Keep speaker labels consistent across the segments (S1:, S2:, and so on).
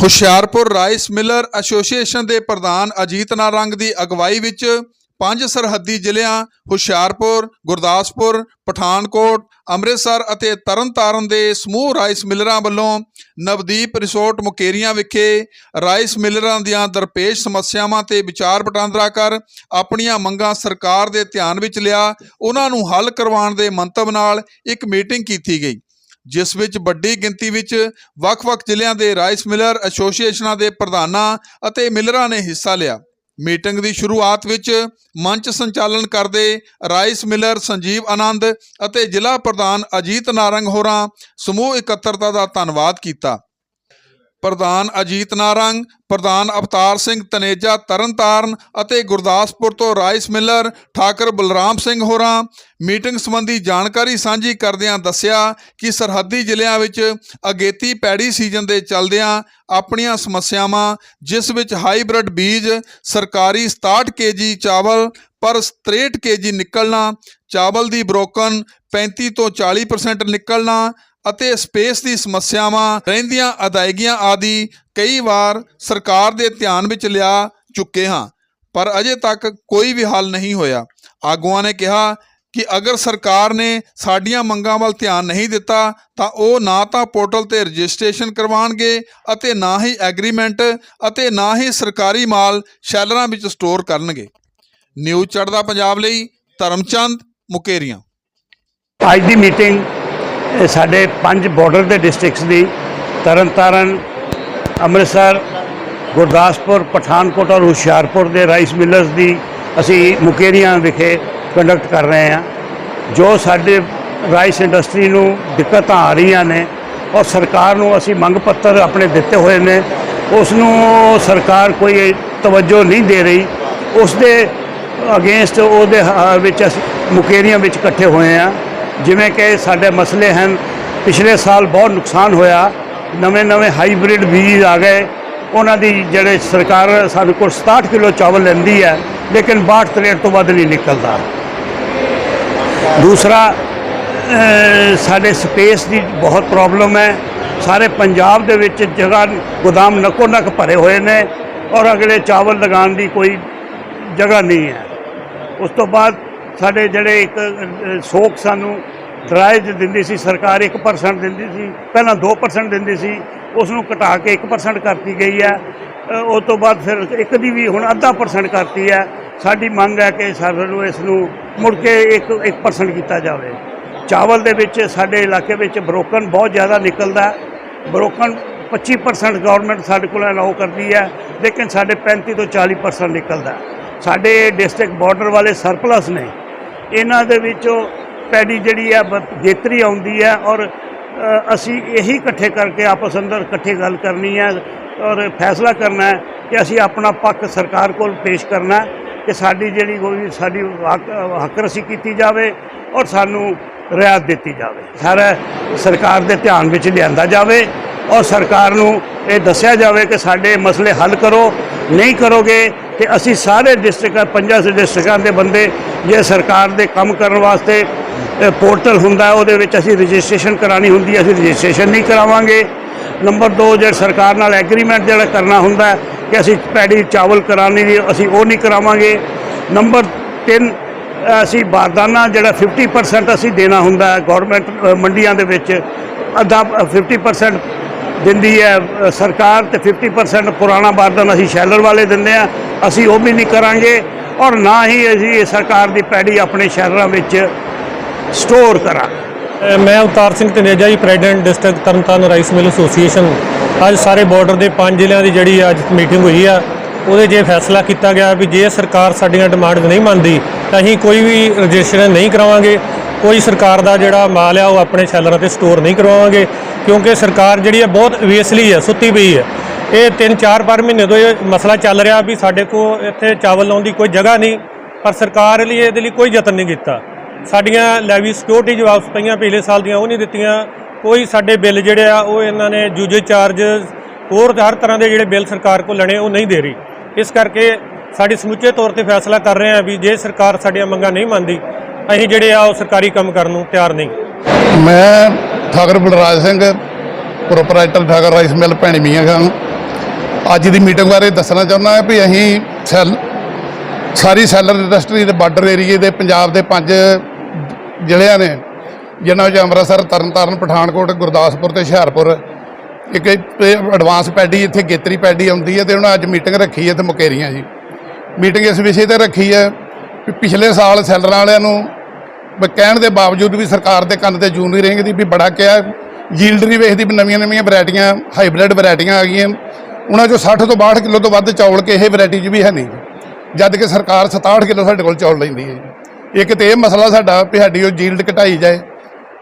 S1: Hoshiarpur rice miller association ਦੇ ਪ੍ਰਧਾਨ ਅਜੀਤ ਨਾਰੰਗ ਦੀ ਅਗਵਾਈ ਵਿੱਚ ਪੰਜ ਸਰਹੱਦੀ ਜ਼ਿਲ੍ਹਿਆਂ ਹੁਸ਼ਿਆਰਪੁਰ, ਗੁਰਦਾਸਪੁਰ, ਪਠਾਨਕੋਟ, ਅੰਮ੍ਰਿਤਸਰ ਅਤੇ ਤਰਨਤਾਰਨ ਦੇ ਸਮੂਹ ਰਾਈਸ ਮਿਲਰਾਂ ਵੱਲੋਂ ਨਵਦੀਪ ਰਿਸੋਰਟ ਮੁਕੇਰੀਆਂ ਵਿਖੇ ਰਾਈਸ ਮਿਲਰਾਂ ਦੀਆਂ ਦਰਪੇਸ਼ ਸਮੱਸਿਆਵਾਂ ਤੇ ਵਿਚਾਰ ਵਟਾਂਦਰਾ ਕਰ ਆਪਣੀਆਂ ਮੰਗਾਂ ਸਰਕਾਰ ਦੇ ਧਿਆਨ ਵਿੱਚ ਲਿਆ। ਉਹਨਾਂ ਨੂੰ ਹੱਲ ਕਰਵਾਉਣ ਦੇ ਮੰਤਵ ਨਾਲ ਇੱਕ ਮੀਟਿੰਗ ਕੀਤੀ ਗਈ। ਜਿਸ ਵਿੱਚ ਵੱਡੀ ਗਿਣਤੀ ਵਿੱਚ ਵੱਖ-ਵੱਖ ਜ਼ਿਲ੍ਹਿਆਂ ਦੇ ਰਾਈਸ ਮਿਲਰ, ਐਸੋਸੀਏਸ਼ਨਾਂ ਦੇ ਪ੍ਰਧਾਨਾਂ ਅਤੇ ਮਿਲਰਾਂ ਨੇ ਹਿੱਸਾ ਲਿਆ। ਮੀਟਿੰਗ ਦੀ ਸ਼ੁਰੂਆਤ ਵਿੱਚ ਮੰਚ ਸੰਚਾਲਨ ਕਰਦੇ ਰਾਈਸ ਮਿਲਰ ਸੰਜੀਵ ਆਨੰਦ ਅਤੇ ਜ਼ਿਲ੍ਹਾ ਪ੍ਰਧਾਨ ਅਜੀਤ ਨਾਰੰਗ ਹੋਰਾਂ ਸਮੂਹ ਇਕੱਤਰਤਾ ਦਾ ਧੰਨਵਾਦ ਕੀਤਾ। ਪ੍ਰਧਾਨ ਅਜੀਤ ਨਾਰੰਗ, ਪ੍ਰਧਾਨ ਅਵਤਾਰ ਸਿੰਘ ਤਨੇਜਾ ਤਰਨਤਾਰਨ ਅਤੇ ਗੁਰਦਾਸਪੁਰ ਤੋਂ ਰਾਈਸ ਮਿਲਰ ਠਾਕਰ ਬਲਰਾਮ ਸਿੰਘ ਹੋਰਾਂ ਮੀਟਿੰਗ ਸੰਬੰਧੀ ਜਾਣਕਾਰੀ ਸਾਂਝੀ ਕਰਦਿਆਂ ਦੱਸਿਆ ਕਿ ਸਰਹੱਦੀ ਜ਼ਿਲ੍ਹਿਆਂ ਵਿੱਚ ਅਗੇਤੀ ਪੈੜੀ ਸੀਜ਼ਨ ਦੇ ਚੱਲਦਿਆਂ ਆਪਣੀਆਂ ਸਮੱਸਿਆਵਾਂ, ਜਿਸ ਵਿੱਚ ਹਾਈਬ੍ਰਿਡ ਬੀਜ ਸਰਕਾਰੀ 67 ਕੇਜੀ ਚਾਵਲ ਪਰ 63 ਕੇਜੀ ਨਿਕਲਣਾ, ਚਾਵਲ ਦੀ ਬਰੋਕਨ 35 ਤੋਂ 40% ਨਿਕਲਣਾ ਅਤੇ ਸਪੇਸ ਦੀ ਸਮੱਸਿਆਵਾਂ, ਰਹਿੰਦੀਆਂ ਅਦਾਇਗੀਆਂ ਆਦਿ ਕਈ ਵਾਰ ਸਰਕਾਰ ਦੇ ਧਿਆਨ ਵਿੱਚ ਲਿਆ ਚੁੱਕੇ ਹਾਂ, ਪਰ ਅਜੇ ਤੱਕ ਕੋਈ ਵੀ ਹੱਲ ਨਹੀਂ ਹੋਇਆ। ਆਗੂਆਂ ਨੇ ਕਿਹਾ ਕਿ ਅਗਰ ਸਰਕਾਰ ਨੇ ਸਾਡੀਆਂ ਮੰਗਾਂ ਵੱਲ ਧਿਆਨ ਨਹੀਂ ਦਿੱਤਾ, ਤਾਂ ਉਹ ਨਾ ਤਾਂ ਪੋਰਟਲ ਤੇ ਰਜਿਸਟ੍ਰੇਸ਼ਨ ਕਰਵਾਉਣਗੇ ਅਤੇ ਨਾ ਹੀ ਐਗਰੀਮੈਂਟ ਅਤੇ ਨਾ ਹੀ ਸਰਕਾਰੀ ਮਾਲ ਸ਼ੈਲਰਾਂ ਵਿੱਚ ਸਟੋਰ ਕਰਨਗੇ। ਨਿਊਜ਼ ਚੜ੍ਹਦਾ ਪੰਜਾਬ ਲਈ ਧਰਮਚੰਦ ਮੁਕੇਰੀਆਂ।
S2: ਅੱਜ ਦੀ ਮੀਟਿੰਗ ਇਹ ਸਾਡੇ ਪੰਜ ਬਾਰਡਰ ਦੇ ਡਿਸਟ੍ਰਿਕਟਸ ਦੀ, ਤਰਨਤਾਰਨ, ਅੰਮ੍ਰਿਤਸਰ, ਗੁਰਦਾਸਪੁਰ, ਪਠਾਨਕੋਟ ਔਰ ਹੁਸ਼ਿਆਰਪੁਰ ਦੇ ਰਾਈਸ ਮਿਲਰਸ ਦੀ ਅਸੀਂ ਮੁਕੇਰੀਆਂ ਵਿਖੇ ਕੰਡਕਟ ਕਰ ਰਹੇ ਹਾਂ। ਜੋ ਸਾਡੇ ਰਾਈਸ ਇੰਡਸਟਰੀ ਨੂੰ ਦਿੱਕਤਾਂ ਆ ਰਹੀਆਂ ਨੇ, ਔਰ ਸਰਕਾਰ ਨੂੰ ਅਸੀਂ ਮੰਗ ਪੱਤਰ ਆਪਣੇ ਦਿੱਤੇ ਹੋਏ ਨੇ, ਉਸ ਨੂੰ ਸਰਕਾਰ ਕੋਈ ਤਵੱਜੋ ਨਹੀਂ ਦੇ ਰਹੀ। ਉਸ ਦੇ ਅਗੇਂਸਟ ਉਹਦੇ ਹ- ਵਿੱਚ ਅਸੀਂ ਮੁਕੇਰੀਆਂ ਵਿੱਚ ਇਕੱਠੇ ਹੋਏ ਆ ਜਿਵੇਂ ਕਿ ਸਾਡੇ ਮਸਲੇ ਹਨ, ਪਿਛਲੇ ਸਾਲ ਬਹੁਤ ਨੁਕਸਾਨ ਹੋਇਆ, ਨਵੇਂ ਨਵੇਂ ਹਾਈਬ੍ਰਿਡ ਬੀਜ ਆ ਗਏ, ਉਹਨਾਂ ਦੀ ਜਿਹੜੇ ਸਰਕਾਰ ਸਾਨੂੰ ਕੋਲ 67 ਕਿਲੋ ਚਾਵਲ ਲੈਂਦੀ ਹੈ, ਲੇਕਿਨ 62 ਤਰੇਟ ਤੋਂ ਵੱਧ ਨਹੀਂ ਨਿਕਲਦਾ। ਦੂਸਰਾ ਸਾਡੇ ਸਪੇਸ ਦੀ ਬਹੁਤ ਪ੍ਰੋਬਲਮ ਹੈ, ਸਾਰੇ ਪੰਜਾਬ ਦੇ ਵਿੱਚ ਜਗ੍ਹਾ ਗੋਦਾਮ ਨਕੋ ਨਕ ਭਰੇ ਹੋਏ ਨੇ, ਔਰ ਅਗਲੇ ਚਾਵਲ ਲਗਾਉਣ ਦੀ ਕੋਈ ਜਗ੍ਹਾ ਨਹੀਂ ਹੈ। ਉਸ ਤੋਂ ਬਾਅਦ ਸਾਡੇ ਜਿਹੜੇ ਇੱਕ ਅਹ, ਸੋਕ ਸਾਨੂੰ ਡਰਾਈਜ ਦਿੰਦੀ ਸੀ ਸਰਕਾਰ 1% ਦਿੰਦੀ ਸੀ ਪਹਿਲਾਂ 2% ਦਿੰਦੀ ਸੀ ਉਸ ਨੂੰ ਘਟਾ ਕੇ 1% ਕਰਤੀ ਗਈ ਹੈ। ਅਹ, ਉਸ ਤੋਂ ਬਾਅਦ ਫਿਰ ਇੱਕ ਦੀ ਵੀ ਹੁਣ ਅੱਧਾ ਪਰਸੈਂਟ ਕਰਤੀ ਹੈ। ਸਾਡੀ ਮੰਗ ਹੈ ਕਿ ਸਾਨੂੰ ਇਸ ਨੂੰ ਮੁੜ ਕੇ 1 1% ਕੀਤਾ ਜਾਵੇ। ਚਾਵਲ ਦੇ ਵਿੱਚ ਸਾਡੇ ਇਲਾਕੇ ਵਿੱਚ ਬਰੋਕਨ ਬਹੁਤ ਜ਼ਿਆਦਾ ਨਿਕਲਦਾ ਹੈ। ਬਰੋਕਨ 25% ਗਵਰਨਮੈਂਟ ਸਾਡੇ ਕੋਲ ਅਲਾਉ ਕਰਦੀ ਹੈ ਲੇਕਿਨ ਸਾਡੇ 35 ਤੋਂ 40% ਨਿਕਲਦਾ ਸਾਡੇ ਡਿਸਟ੍ਰਿਕਟ ਬਾਰਡਰ ਵਾਲੇ ਸਰਪਲਸ ਨੇ। ਇਹਨਾਂ ਦੇ ਵਿੱਚੋਂ ਪੈਡੀ ਜਿਹੜੀ ਹੈ ਬ- ਜੇਤਰੀ ਆਉਂਦੀ ਹੈ ਔਰ ਅਸੀਂ ਇਹੀ ਇਕੱਠੇ ਕਰਕੇ ਆਪਸ ਅੰਦਰ ਇਕੱਠੇ ਗੱਲ ਕਰਨੀ ਹੈ ਔਰ ਫੈਸਲਾ ਕਰਨਾ ਹੈ ਕਿ ਅਸੀਂ ਆਪਣਾ ਪੱਖ ਸਰਕਾਰ ਕੋਲ ਪੇਸ਼ ਕਰਨਾ ਕਿ ਸਾਡੀ ਜਿਹੜੀ ਕੋਈ ਸਾਡੀ ਹੱਕ ਹੱਕ ਰਸੀ ਕੀਤੀ ਜਾਵੇ ਔਰ ਸਾਨੂੰ ਰਿਆਇਤ ਦਿੱਤੀ ਜਾਵੇ। ਸਾਰਾ ਸਰਕਾਰ ਦੇ ਧਿਆਨ ਵਿੱਚ ਲਿਆਂਦਾ ਜਾਵੇ ਔਰ ਸਰਕਾਰ ਨੂੰ ਇਹ ਦੱਸਿਆ ਜਾਵੇ ਕਿ ਸਾਡੇ ਮਸਲੇ ਹੱਲ ਕਰੋ, ਨਹੀਂ ਕਰੋਗੇ ਕਿ ਅਸੀਂ ਸਾਰੇ ਡਿਸਟ੍ਰਿਕਟਾਂ, ਪੰਜਾਂ ਡਿਸਟ੍ਰਿਕਟਾਂ ਦੇ ਬੰਦੇ ਜੇ ਸਰਕਾਰ ਦੇ ਕੰਮ ਕਰਨ ਵਾਸਤੇ ਪੋਰਟਲ ਹੁੰਦਾ ਉਹਦੇ ਵਿੱਚ ਅਸੀਂ ਰਜਿਸਟ੍ਰੇਸ਼ਨ ਕਰਾਣੀ ਹੁੰਦੀ ਅਸੀਂ ਰਜਿਸਟ੍ਰੇਸ਼ਨ ਨਹੀਂ ਕਰਾਵਾਂਗੇ। ਨੰਬਰ 2 ਜਿਹੜਾ ਸਰਕਾਰ ਨਾਲ ਐਗਰੀਮੈਂਟ ਜਿਹੜਾ ਕਰਨਾ ਹੁੰਦਾ ਕਿ ਅਸੀਂ ਪੈੜੀ ਚਾਵਲ ਕਰਾਉਣੀ ਦੀ ਅਸੀਂ ਉਹ ਨਹੀਂ ਕਰਾਵਾਂਗੇ। ਨੰਬਰ 3 ਅਸੀਂ ਬਾਰਦਾਨਾ ਜਿਹੜਾ 50% ਅਸੀਂ ਦੇਣਾ ਹੁੰਦਾ ਹੈ ਗਵਰਨਮੈਂਟ ਮੰਡੀਆਂ ਦੇ ਵਿੱਚ, ਅੱਧਾ 50% ਦਿੰਦੀ ਹੈ। ਸਰਕਾਰ ਤੇ 50% ਪੁਰਾਣਾ ਬਾਰਦਾਨਾ ਅਸੀਂ ਸ਼ੈਲਰ ਵਾਲੇ ਦਿੰਦੇ ਆ ਅਸੀਂ ਉਹ ਵੀ ਨਹੀਂ ਕਰਾਂਗੇ ਔਰ ਨਾ ਹੀ ਅਸੀਂ ਸਰਕਾਰ ਦੀ ਪੈੜੀ ਆਪਣੇ ਸ਼ਹਿਰਾਂ ਵਿੱਚ ਸਟੋਰ ਕਰਾਂਗੇ।
S3: ਮੈਂ Avtar Singh Taneja ji president district Tarn Taran rice mill association ਅੱਜ ਸਾਰੇ ਬਾਰਡਰ ਦੇ ਪੰਜ ਜ਼ਿਲ੍ਹਿਆਂ ਦੀ ਜਿਹੜੀ ਅੱਜ ਮੀਟਿੰਗ ਹੋਈ ਆ, ਉਹਦੇ 'ਚ ਇਹ ਫੈਸਲਾ ਕੀਤਾ ਗਿਆ ਵੀ ਜੇ ਸਰਕਾਰ ਸਾਡੀਆਂ ਡਿਮਾਂਡ ਨਹੀਂ ਮੰਨਦੀ, ਤਾਂ ਅਸੀਂ ਕੋਈ ਵੀ ਰਜਿਸਟ੍ਰੇਸ਼ਨ ਨਹੀਂ ਕਰਾਵਾਂਗੇ। ਕੋਈ ਸਰਕਾਰ ਦਾ ਜਿਹੜਾ ਮਾਲ ਆ, ਉਹ ਆਪਣੇ ਸ਼ੈਲਰਾਂ ਤੇ ਸਟੋਰ ਨਹੀਂ ਕਰਵਾਵਾਂਗੇ, ਕਿਉਂਕਿ ਸਰਕਾਰ ਜਿਹੜੀ ਹੈ ਬਹੁਤ ਵੇਸਲੀ ਹੈ ਸੁੱਤੀ ਪਈ ਹੈ ਇਹ 3-4 ਪਰ ਮਹੀਨੇ ਤੋਂ ਇਹ ਮਸਲਾ ਚੱਲ ਰਿਹਾ ਵੀ ਸਾਡੇ ਕੋਲ ਇੱਥੇ ਚਾਵਲ ਲਾਉਣ ਦੀ ਕੋਈ ਜਗ੍ਹਾ ਨਹੀਂ, ਪਰ ਸਰਕਾਰ ਲਈ ਇਹਦੇ ਲਈ ਕੋਈ ਯਤਨ ਨਹੀਂ ਕੀਤਾ। ਸਾਡੀਆਂ ਲੈਵੀ ਸਿਕਿਉਰਿਟੀ ਵਾਪਸ ਪਈਆਂ ਪਿਛਲੇ ਸਾਲ ਦੀਆਂ, ਉਹ ਨਹੀਂ ਦਿੱਤੀਆਂ। ਕੋਈ ਸਾਡੇ ਬਿੱਲ ਜਿਹੜੇ ਆ, ਉਹ ਇਹਨਾਂ ਨੇ ਜੂਜੇ ਚਾਰਜਸ ਹੋਰ ਹਰ ਤਰ੍ਹਾਂ ਦੇ ਜਿਹੜੇ ਬਿੱਲ ਸਰਕਾਰ ਕੋਲ ਲੈਣੇ, ਉਹ ਨਹੀਂ ਦੇ ਰਹੀ। ਇਸ ਕਰਕੇ ਸਾਡੀ ਸਮੁੱਚੇ ਤੌਰ ਤੇ ਫੈਸਲਾ ਕਰ ਰਹੇ ਹਾਂ ਵੀ ਜੇ ਸਰਕਾਰ ਸਾਡੀਆਂ ਮੰਗਾਂ ਨਹੀਂ ਮੰਨਦੀ ਅਸੀਂ ਜਿਹੜੇ ਆ ਉਹ ਸਰਕਾਰੀ ਕੰਮ ਕਰਨ ਨੂੰ ਤਿਆਰ ਨਹੀਂ।
S4: ਮੈਂ Thakar Balraj Singh proprietor Thakar rice mill Bhaini Mian Khan ਅੱਜ ਦੀ ਮੀਟਿੰਗ ਬਾਰੇ ਦੱਸਣਾ ਚਾਹੁੰਦਾ ਹਾਂ ਵੀ ਅਸੀਂ ਸੈਲ, ਸਾਰੀ ਸੈਲਰ ਇੰਡਸਟਰੀ ਦੇ ਬਾਰਡਰ ਏਰੀਏ ਦੇ ਪੰਜਾਬ ਦੇ ਪੰਜ ਜ਼ਿਲ੍ਹਿਆਂ ਨੇ, ਜਿਨ੍ਹਾਂ ਵਿੱਚ ਅੰਮ੍ਰਿਤਸਰ, ਤਰਨਤਾਰਨ, ਪਠਾਨਕੋਟ, ਗੁਰਦਾਸਪੁਰ ਤੇ ਹੁਸ਼ਿਆਰਪੁਰ, ਇੱਕ ਐਡਵਾਂਸ ਪੈਡੀ ਇੱਥੇ ਗੇਤਰੀ ਪੈਡੀ ਆਉਂਦੀ ਹੈ ਤੇ ਉਹਨਾਂ ਅੱਜ ਮੀਟਿੰਗ ਰੱਖੀ ਹੈ ਤੇ ਮੁਕੇਰੀਆਂ ਜੀ। ਮੀਟਿੰਗ ਇਸ ਵਿਸ਼ੇ ਤੇ ਰੱਖੀ ਹੈ ਵੀ ਪਿਛਲੇ ਸਾਲ ਸੈਲਰਾਂ ਵਾਲਿਆਂ ਨੂੰ ਕਹਿਣ ਦੇ ਬਾਵਜੂਦ ਵੀ ਸਰਕਾਰ ਦੇ ਕੰਨ ਤੇ ਜੂੰ ਨਹੀਂ ਰਹਿੰਦੀ ਵੀ ਬੜਾ ਕਿਹਾ ਨਹੀਂ ਵੇਖਦੀ ਵੀ ਨਵੀਆਂ ਨਵੀਆਂ ਵੈਰਾਈਟੀਆਂ ਹਾਈਬ੍ਰਿਡ ਵੈਰਾਈਟੀਆਂ ਆ ਗਈਆਂ। ਉਹਨਾਂ ਚੋਂ 60 ਤੋਂ 62 ਕਿਲੋ ਤੋਂ ਵੱਧ ਚੌਲ ਕਿਸੇ ਵੈਰਾਈਟੀ 'ਚ ਵੀ ਹੈ ਨਹੀਂ। ਜਦ ਕਿ ਸਰਕਾਰ 67 ਕਿਲੋ ਸਾਡੇ ਕੋਲ ਚੌਲ ਲੈਂਦੀ ਹੈ ਇੱਕ ਤੇ ਇਹ ਮਸਲਾ ਸਾਡਾ ਵੀ ਸਾਡੀ ਉਹ ਯੀਲਡ ਘਟਾਈ ਜਾਏ।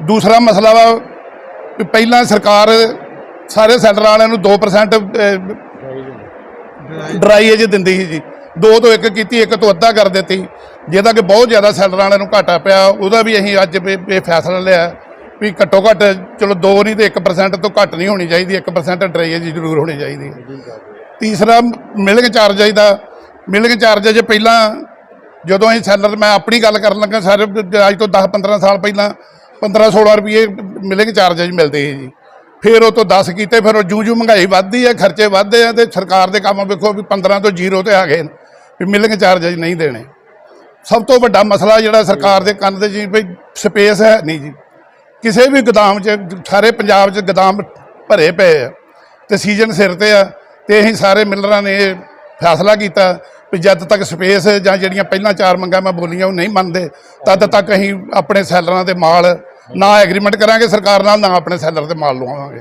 S4: ਦੂਸਰਾ ਮਸਲਾ ਵਾ ਵੀ ਪਹਿਲਾਂ ਸਰਕਾਰ ਸਾਰੇ ਸੈਲਰ ਵਾਲਿਆਂ ਨੂੰ 2% ਡਰਾਈ ਏਜ ਦਿੰਦੀ ਸੀ ਜੀ। ਦੋ ਤੋਂ ਇੱਕ ਕੀਤੀ ਇੱਕ ਤੋਂ ਅੱਧਾ ਕਰ ਦਿੱਤੀ। ਜਿਹਦਾ ਕਿ ਬਹੁਤ ਜ਼ਿਆਦਾ ਸੈਲਰ ਵਾਲਿਆਂ ਨੂੰ ਘਾਟਾ ਪਿਆ। ਉਹਦਾ ਵੀ ਅਸੀਂ ਅੱਜ ਇਹ ਫੈਸਲਾ ਲਿਆ ਵੀ ਘੱਟੋ ਘੱਟ ਚਲੋ 2 ਨਹੀਂ ਤੇ 1% ਤੋਂ ਘੱਟ ਨਹੀਂ ਹੋਣੀ ਚਾਹੀਦੀ। 1% ਡਰਾਈ ਏਜ ਜ਼ਰੂਰ ਹੋਣੀ ਚਾਹੀਦੀ ਤੀਸਰਾ ਮਿਲਿੰਗ ਚਾਰਜ ਦਾ ਮਿਲਿੰਗ ਚਾਰਜ ਜੇ ਪਹਿਲਾਂ ਜਦੋਂ ਅਸੀਂ ਸੈਲਰ ਮੈਂ ਆਪਣੀ ਗੱਲ ਕਰਨ ਲੱਗਾ ਸਾਰੇ ਅੱਜ ਤੋਂ 10 15 ਸਾਲ ਪਹਿਲਾਂ 15 16 ਰੁਪਏ ਮਿਲਿੰਗ ਚਾਰਜ ਮਿਲਦੇ ਸੀ ਜੀ। ਫਿਰ ਉਹ ਤੋਂ 10 ਕੀਤੇ ਫਿਰ ਉਹ ਜੂ ਜੂ ਮਹਿੰਗਾਈ ਵੱਧਦੀ ਹੈ ਖਰਚੇ ਵੱਧਦੇ ਆ ਤੇ ਸਰਕਾਰ ਦੇ ਕੰਮ ਵੇਖੋ ਵੀ 15 ਤੋਂ ਜ਼ੀਰੋ ਤੇ ਆ ਗਏ ਨੇ, ਵੀ ਮਿਲਿੰਗ ਚਾਰਜ ਨਹੀਂ ਦੇਣੇ। ਸਭ ਤੋਂ ਵੱਡਾ ਮਸਲਾ ਜਿਹੜਾ ਸਰਕਾਰ ਦੇ ਕੰਨ ਦੇ ਜੀ ਵੀ ਸਪੇਸ ਹੈ ਨਹੀਂ ਜੀ। ਕਿਸੇ ਵੀ ਗੋਦਾਮ 'ਚ, ਸਾਰੇ ਪੰਜਾਬ 'ਚ ਗੋਦਾਮ ਭਰੇ ਪਏ ਆ ਤੇ ਸੀਜ਼ਨ ਸਿਰ ਤੇ ਆ ਤੇ ਅਸੀਂ ਸਾਰੇ ਮਿਲਰਾਂ ਨੇ ਫੈਸਲਾ ਕੀਤਾ ਵੀ ਜਦ ਤੱਕ ਸਪੇਸ ਜਾਂ ਜਿਹੜੀਆਂ ਪਹਿਲਾਂ ਚਾਰ ਮੰਗਾਂ ਮੈਂ ਬੋਲੀਆਂ ਉਹ ਨਹੀਂ ਮੰਨਦੇ, ਤਦ ਤੱਕ ਅਸੀਂ ਆਪਣੇ ਸੈਲਰਾਂ ਦੇ ਮਾਲ ਨਾ ਐਗਰੀਮੈਂਟ ਕਰਾਂਗੇ, ਸਰਕਾਰ ਨਾਲ ਨਾ ਆਪਣੇ ਸੈਲਰ ਤੇ ਮਾਲ ਲਵਾਵਾਂਗੇ